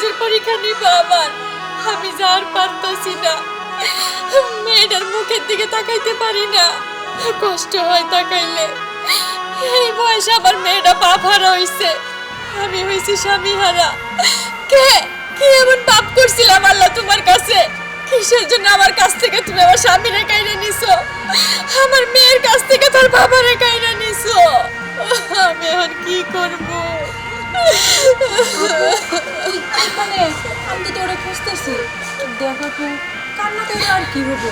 কত পরীক্ষা নিবে আমার আমি যা আর পারতাছি না। মেয়েটার মুখের দিকে তাকাইতে পারি না। কষ্ট হয় তাকাইলে। এই বয়সে আমার মেয়েটা পাপ হারা হইছে। আমি হইছি স্বামী হারা। কে? কি এমন পাপ করছিলাম আল্লাহ তোমার কাছে? কিসের জন্য আমার কাছ থেকে তুমি আমার স্বামীরে কাইরে নিছো? আমার মেয়ের কাছ থেকে তোর বাবারে কাইরে নিছো? আমি এখন কি করব? মানে আমি তো তোরে খুঁজতেছি। দেখো তো কান্না করে আর কি হব?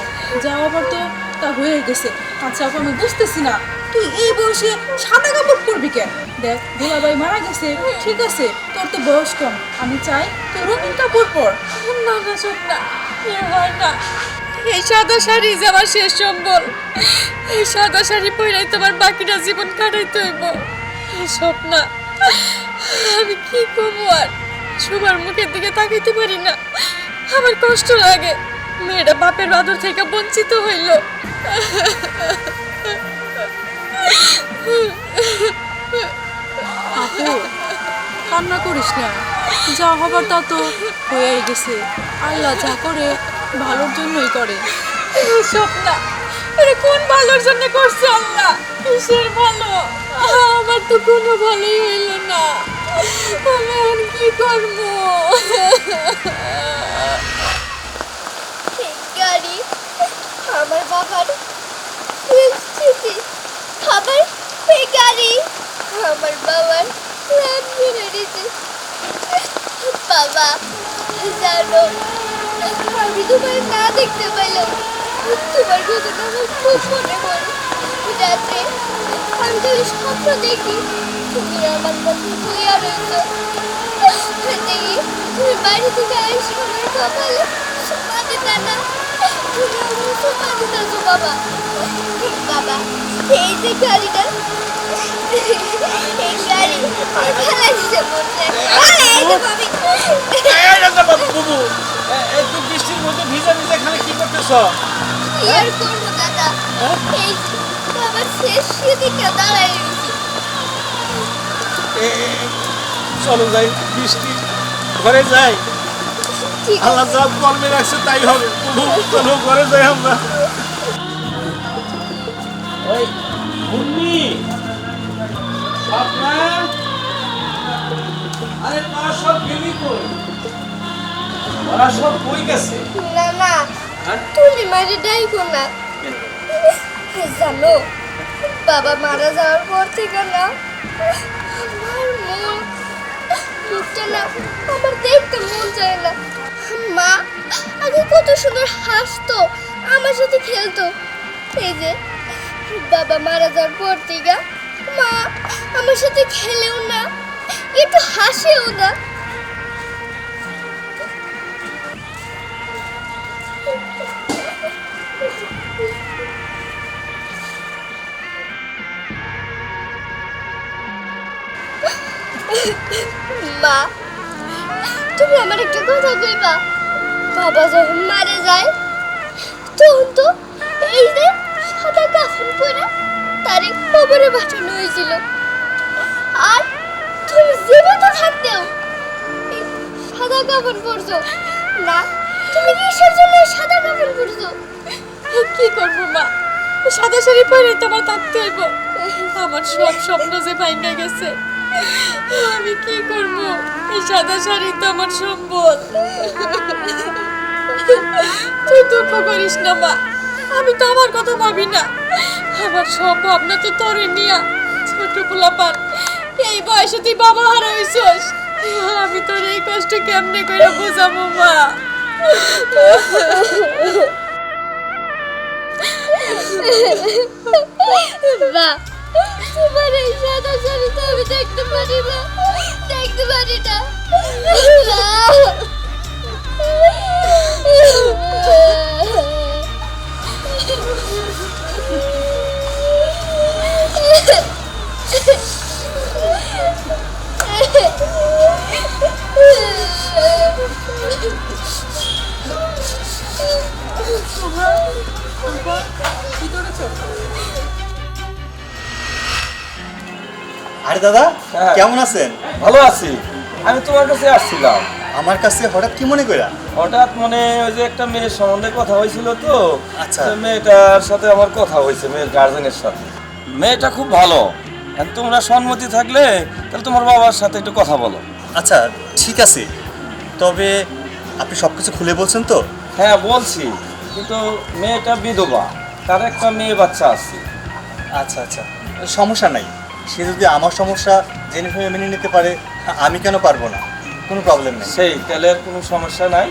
যাওয়াবার তো তা হয়ে গেছে। আচ্ছা আমি বুঝতেছি না। তুই এই বয়সে সাদা কাপড় পরবি কেন? দেখ, দুলাভাই মারা গেছে, ঠিক আছে, তোর তো বয়স কম। আমি চাই তুই রঙিন কাপড় পর। না না স্বপ্না এ হয় না। এই সাদা শাড়ি যে আমার শেষ সম্বল, এই সাদা শাড়ি পরে তোমার বাকিটা জীবন কাটাইতে হইব। স্বপ্না। আমি কি করব আর? সবার মুখের দিকে তাকাইতে পারি না। আমার কষ্ট লাগে। মেয়েটা বাপের আদর থেকে বঞ্চিত হইল। আপু কান্না করিস না। যা হবার তা তো হয়েই গেছে। আল্লাহ যা করে ভালোর জন্যই করে। স্বপ্না এটা কোন ভালোর জন্য করছে আল্লাহ? কিসের ভালো। আমার তো কোনো ভালোই হইল না। আমি এখন কি করব? গাড়ি, আমার বাবার স্মৃতি আবার এই গাড়ি, আমার বাবার বাবা, জানো, আমি তোমার না দেখতে পাইলাম তোমার কথা আমার খুব মনে পড়ে রাত্রে আমি তুমি স্বপ্ন দেখি তুমি আমার বইয়া রয়েছ দেখি তুমি বাড়ি থেকে আসো আমার কপালে সুপাতে টানা তুমি আমার সুপাতে টানো বাবা বাবা এই যে গাড়িটা এই গাড়ি খেলা দিতে বলছে এই যে ভাবি এই রাজা বাবু। একটু বৃষ্টির মধ্যে ভিজে ভিজে এখানে কি করতেছ? আর করব দাদা? এই বাবার শেষ এ- এ- চলো যাই বৃষ্টি ঘরে যাই। আল্লাহ যা কর্মে রাখছে তাই হবে। বুবু চলো ঘরে যাই আমরা। ওই মুন্নি স্বপ্না আরে তারা সব গেলি কই? ওরা সব কই গেছে? না না। হ্যাঁ? তুমি মারে ডাইকো না। জানো বাবা মারা যাওয়ার পর থেকে না আমার মন মুখটা না আমার দেখতে মন চায় না। মা আগে কত সুন্দর হাসতো আমার সাথে খেলতো। এই যে বাবা মারা যাওয়ার পর থেকে মা আমার সাথে খেলেও না একটু হাসেও না। মা, তুমি আমার একটা কথা কইবা। বাবা যখন মারা যায়, তখন তো এই যে সাদা কাফন পরে তারে কবরে পাঠানো হয়েছিল। আর তুমি জীবিত থাকতেও সাদা কাফন পরছো। না, তুমি কিসের জন্য সাদা কাফন পরছো? কি করব মা? সাদা শাড়ি পরে তোমার থাকতে হইব। আমার সব স্বপ্ন যে ভাঙ্গা গেছে। আমি কি করব? এই সাদা শাড়ি তো আমার সম্বল। তুই দুঃখ করিস না, মা। আমি তো আমার কথা ভাবি না। আমার সব ভাবনা তো তোরে নিয়া ছোট পোলাপান, এই বয়সে তুই বাবা হারা হইছস আমি তোর এই কষ্ট কেমনে করে বোঝাবো, মা? বা তোমার এই সাদা আমি দেখতে পারি না। দেখতে পারি না। কেমন আছেন? ভালো আছি। আমি তোমার কাছে আসছিলাম। আমার কাছে হঠাৎ কি মনে কইরা? হঠাৎ মানে ওই যে একটা মেয়ের সম্বন্ধে কথা হয়েছিল তো। আচ্ছা। মেয়েটার সাথে আমার কথা হয়েছে মেয়ের গার্জেনের সাথে। মেয়েটা খুব ভালো। তোমরা সম্মতি থাকলে তাহলে তোমার বাবার সাথে একটু কথা বলো। আচ্ছা ঠিক আছে। তবে আপনি সব কিছু খুলে বলছেন তো? হ্যাঁ বলছি। কিন্তু মেয়েটা বিধবা। তার একটা মেয়ে বাচ্চা আছে। আচ্ছা আচ্ছা। সমস্যা নাই। সে যদি আমার সমস্যা জেনে শুনে মেনে নিতে পারে আমি কেন পারব না? কোনো প্রবলেম নেই। সেই তাহলে আর কোনো সমস্যা নাই।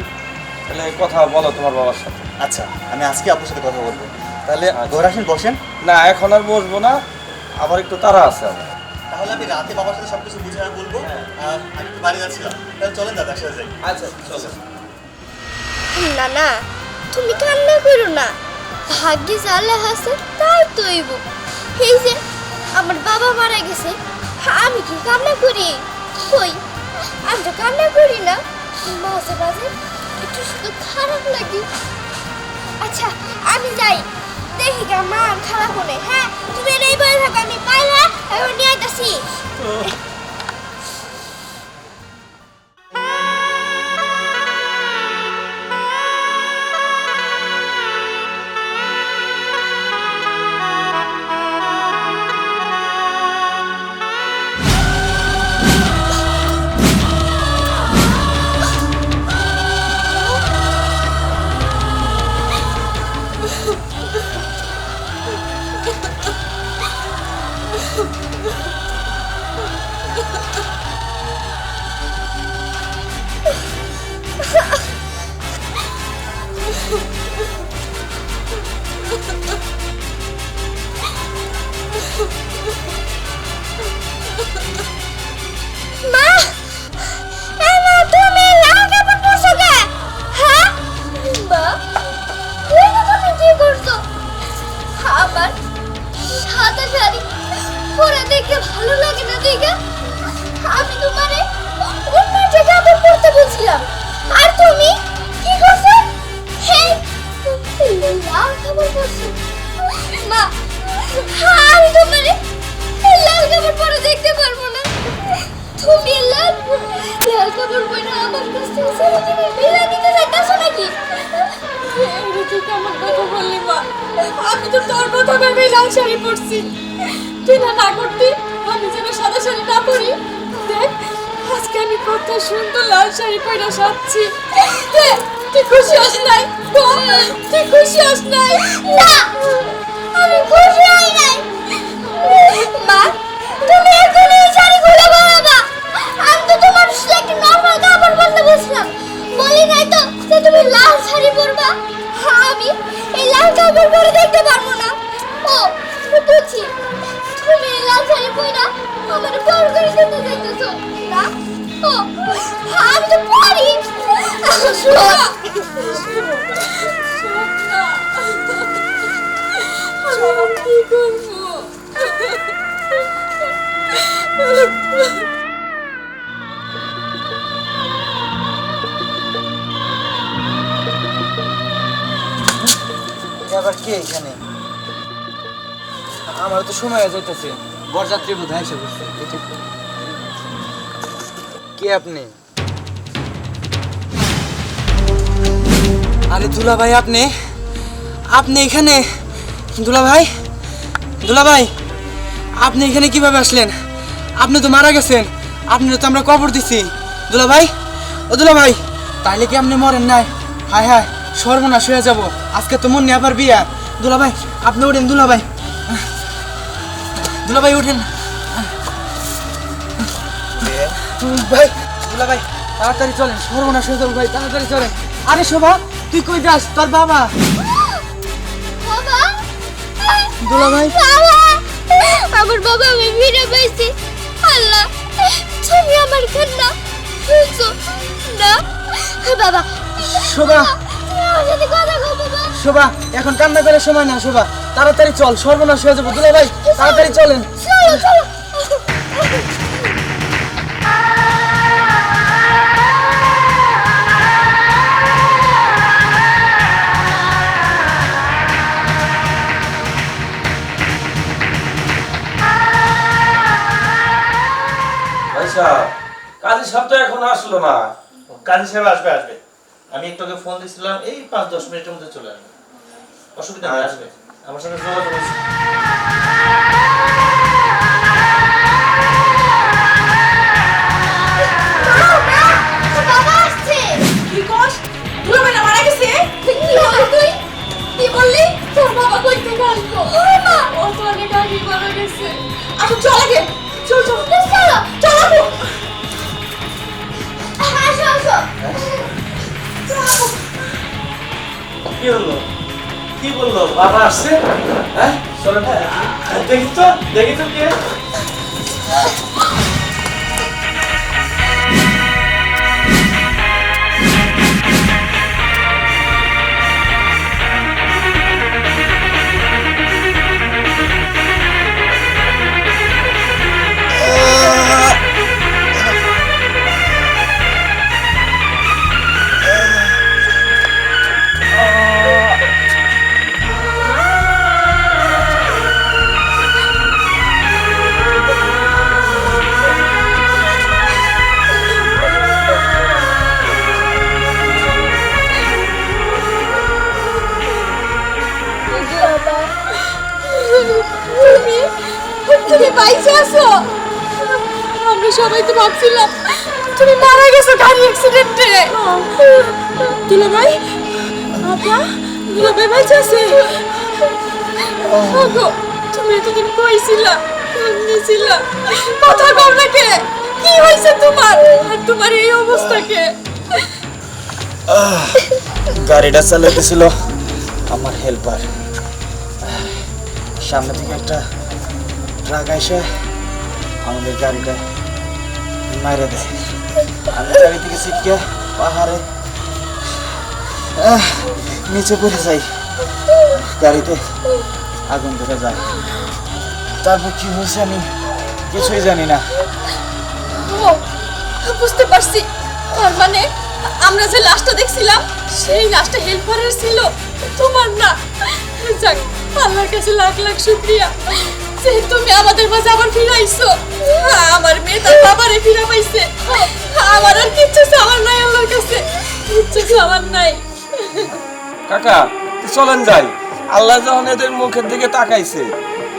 তাহলে কথা বলো তোমার বাবার সাথে। আচ্ছা আমি আজকে আপনার সাথে কথা বলব। তাহলে আচ্ছা। ঘরে আসেন বসেন। না এখন আর বসবো না। আবার একটু তারা আছে আমার তাহলে আমি রাতে বাবার সাথে সব কিছু বুঝে বলব। আর আমি একটু বাড়ি যাচ্ছিলাম। তাহলে চলেন দাদা যাই। আচ্ছা চলো। না না তুমি কান্না করো না। ভাগ্যে আল্লাহ আছে তাই তৈব। এই যে আমার বাবা মারা গেছে, আমি কি কান্না করি? কই, আমি তো কান্না করি না। মাঝে মাঝে একটু শুধু খারাপ লাগে। আচ্ছা আমি যাই। দেখি গা, মা খারাপ হলে হ্যাঁ? তুমি এই বলে থাকো, আমি পাইলা এখন নিয়ে আইতাছি। আমি তো তোর কথা ভেবে লাল শাড়ি পরছি তুই না না করতি। আমি যেন সাদা শাড়ি না পরি দেখ, আজকে আমি কত সুন্দর লাল শাড়ি পরে সাজছি তুই খুশি হস নাই? তুই খুশি হস নাই না আমি খুশি হই নাই? মা, তুমি করব কে এখানে? আমার তো সময় যাইতেছে। বরযাত্রী বোধ হয় কে আপনি? আরে দুলা ভাই আপনি? আপনি এখানে? দুলা ভাই দুলা ভাই আপনি এখানে কীভাবে আসলেন? আপনি তো মারা গেছেন আপনি তো আমরা কবর দিছি। দুলা ভাই ও দুলা ভাই তাইলে কি আপনি মরেন নাই? হায় হায়, সর্বনাশ হয়ে যাব। আজকে তো মনে আবার বিয়া। দুলা ভাই আপনি উঠেন দুলা ভাই দুলা ভাই উঠেন। ভাই দুলা ভাই তাড়াতাড়ি চলেন, সর্বনাশ হয়ে যাব, ভাই, তাড়াতাড়ি চলেন। আরে শোভা, তুই কই যাস? তোর বাবা। বাবা! দুলা ভাই বাবা আমার বাবা আমি ফিরে পাইছি আল্লাহ তুমি আমার কান্না শুনছো না বাবা। শোভা। শোভা এখন কান্না করার সময় না শোভা। তাড়াতাড়ি চল সর্বনাশ হয়ে যাব। দুলা ভাই তাড়াতাড়ি চলেন। চলো চলো। সাহেব কাজী সাহেব তো এখন আসলো না। কাজী সাহেব আসবে আসবে। আমি একটু আগে ফোন দিয়েছিলাম এই পাঁচ দশ মিনিটের মধ্যে চলে আসবে। অসুবিধা নেই আসবে। আমার সাথে যোগাযোগ কি হলো? কি বলল? বাবা আসছে? হ্যাঁ? চলেন দেখি তো দেখি তো কে? তুমি? তুমি বাইসে আছো? আমরা সবাই তো ভাবছিলাম তুমি মারা গেছো গাড়ি অ্যাক্সিডেন্টে দুলাভাই আপা দুলাভাই বাইচে আছে? ওগো তুমি এতদিন কইছিলা নিছিলা কথা কম না কে? হয়েছে তোমার? আর তোমার এই অবস্থাকে গাড়িটা চালাইতেছিল আমার হেল্পার সামনে থেকে একটা ট্রাক এসে আমাদের গাড়িটা মাইরে দেয়। আমি গাড়ি থেকে ছিটকে পাহাড়ে নিচে পড়ে যাই গাড়িতে আগুন ধরে যায়। তারপর কি হয়েছে আমি কিছুই জানি না। বুঝতে পারছি। তার মানে আমরা যে লাশটা দেখছিলাম, সেই লাশটা হেল্পারের ছিল। তোমার না। যাক, আল্লাহর কাছে লাখ লাখ শুক্রিয়া। যে তুমি আমাদের মাঝে আবার ফিরাইছো আমার মেয়ে তার বাবারে ফিরে পাইছে। আমার আর কিচ্ছু চাওয়ার নাই আল্লাহর কাছে। কিচ্ছু চাওয়ার নাই। কাকা চলেন যাই। আল্লাহ যখন এদের মুখের দিকে তাকাইছে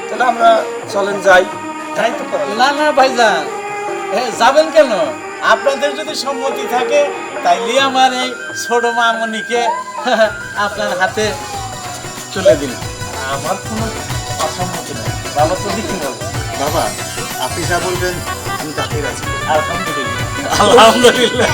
তাহলে আমরা চলেন যাই। তাই তো না না ভাইজান। এ, যাবেন কেন? আপনাদের যদি সম্মতি থাকে তাইলে আমার এই ছোট মামনিকে আপনার হাতে চলে দিন। আমার কোনো অসম্মতি নেই। বাবা তো দেখি বলব বাবা আপনি যা বলবেন আমি তাতেই রাজি। আলহামদুলিল্লাহ। আলহামদুলিল্লাহ।